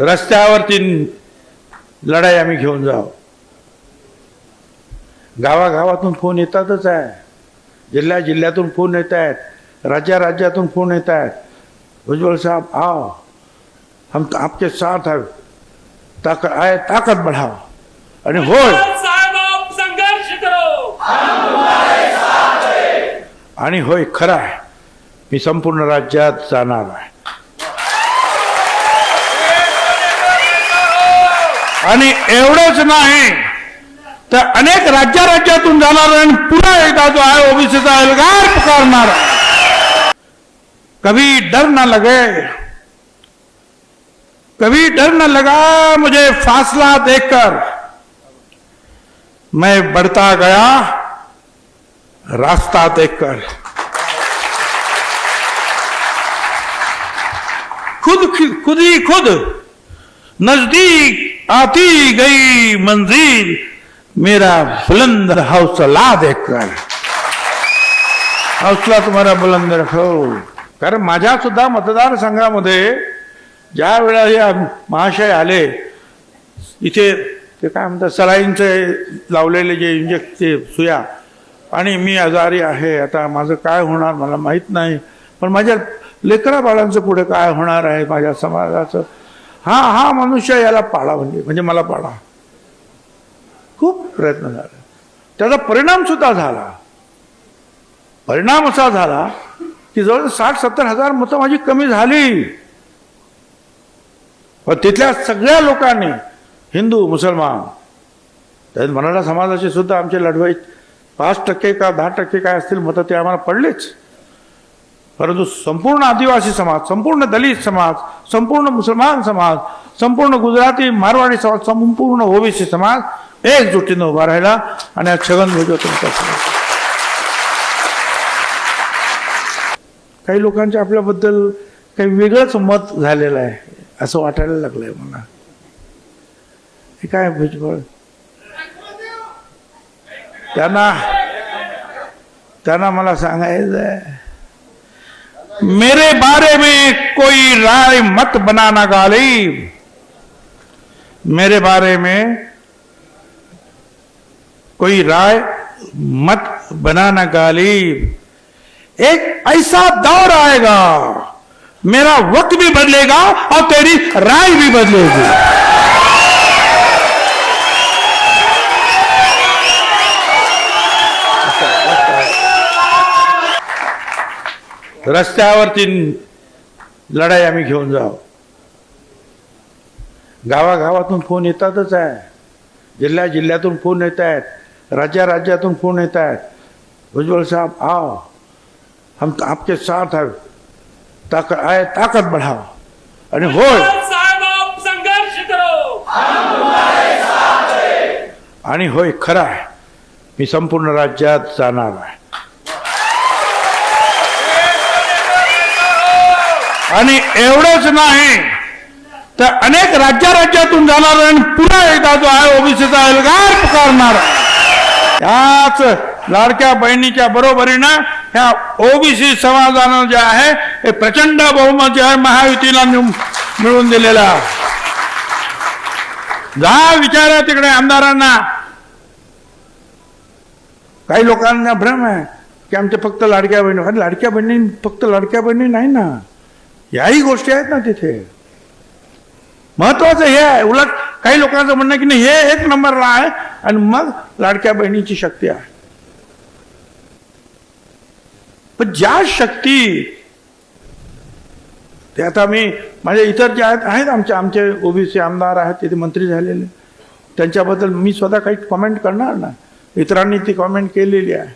रस्त्यावरती लढाई आम्ही घेऊन जाऊ. गावागावातून फोन येतातच आहे. जिल्ह्या जिल्ह्यातून फोन येत आहेत. राज्या राज्यातून फोन येत आहेत. उज्ज्वल साहब आओ. हम आपके साथ है. ताकत आए ताकत बढ़ाओ. आणि होय. आणि होय खरं आहे. मी संपूर्ण राज्यात जाणार आहे. आणि एवढंच नाही तर अनेक राज्या राज्यातून जाणार आणि पुन्हा एकदा जो आहे ओबीसीचा एल्गार पुकारणार. कभी डर ना लगे कभी डर न लगा मुझे फासला देखकर. मैं बढ़ता गया रास्ता देखकर. खुद खुद ही खुद नजदीक आती गई मंजिल मेरा बुलंद हौसला देखकर। हौसला तुम्हाला बुलंद रखो। कारण माझ्या सुद्धा मतदारसंघामध्ये ज्या वेळा हे महाशय आले इथे ते काय म्हणतात सलाईंचे लावलेले जे इंजेक्ट ते सुया आणि मी आजारी आहे आता माझं काय होणार मला माहीत नाही पण माझ्या लेकरा बाळांचं पुढे काय होणार आहे माझ्या समाजाचं हा हा मनुष्य याला पाळा म्हणजे म्हणजे मला पाळा. खूप प्रयत्न झाला. त्याचा परिणाम सुद्धा झाला. परिणाम असा झाला की जवळ साठ सत्तर हजार मतं माझी कमी झाली. व तिथल्या सगळ्या लोकांनी हिंदू मुसलमान त्यात मराठा समाजाचे सुद्धा आमचे लढवाईत पाच टक्के का दहा टक्के काय असतील मतं ते आम्हाला पडलेच. परंतु संपूर्ण आदिवासी समाज संपूर्ण दलित समाज संपूर्ण मुसलमान समाज संपूर्ण गुजराती मारवाडी समाज संपूर्ण ओबीसी समाज एकजुटीनं उभा राहिला आणि आज छगन भुजबळ काही लोकांच्या आपल्याबद्दल काही वेगळंच मत झालेलं आहे असं वाटायला लागलंय मला. हे काय भुजबळ? त्यांना त्यांना मला सांगायचं आहे मेरे बारे में कोई राय मत बनाना गालिब मेरे बारे में कोई राय मत बनाना गालिब एक ऐसा दौर आएगा, मेरा वक्त भी बदलेगा और तेरी राय भी बदलेगी। रस्त्यावरती लढाई आम्ही घेऊन जाऊ. गावागावातून फोन येतातच आहे. जिल्ह्या जिल्ह्यातून फोन येत आहेत. राज्या राज्यातून फोन येत आहेत. उज्ज्वल साहब आओ. हम आपके साथ है. ताकत आए ताकत बढ़ाओ. आणि होय. आणि होय खरं आहे. मी संपूर्ण राज्यात जाणार आहे. आणि एवढंच नाही तर अनेक राज्या राज्यातून जाणार आणि पुन्हा एकदा जो आहे ओबीसीचा एल्गार पुकारणार. त्याच लाडक्या बहिणीच्या बरोबरीनं ह्या ओबीसी समाजानं जे आहे हे प्रचंड बहुमत जे आहे महायुतीला मिळून- मिळवून दिलेलं आहे. जा विचारा तिकडे आमदारांना. काही लोकांना भ्रम आहे की आमच्या फक्त लाडक्या बहिणी लाडक्या बहिणी फक्त लाडक्या बहिणी नाही ना. याही गोष्टी आहेत ना तिथे. महत्वाचं हे आहे. उलट काही लोकांचं म्हणणं की नाही हे एक नंबरला आहे आणि मग लाडक्या बहिणीची शक्ती आहे. पण ज्या शक्ती ते आता मी माझे इतर जे आहेत आहेत आमचे आमचे ओबीसी आमदार आहेत तिथे मंत्री झालेले. त्यांच्याबद्दल मी स्वतः काही कॉमेंट करणार ना इतरांनी ती कॉमेंट केलेली आहे.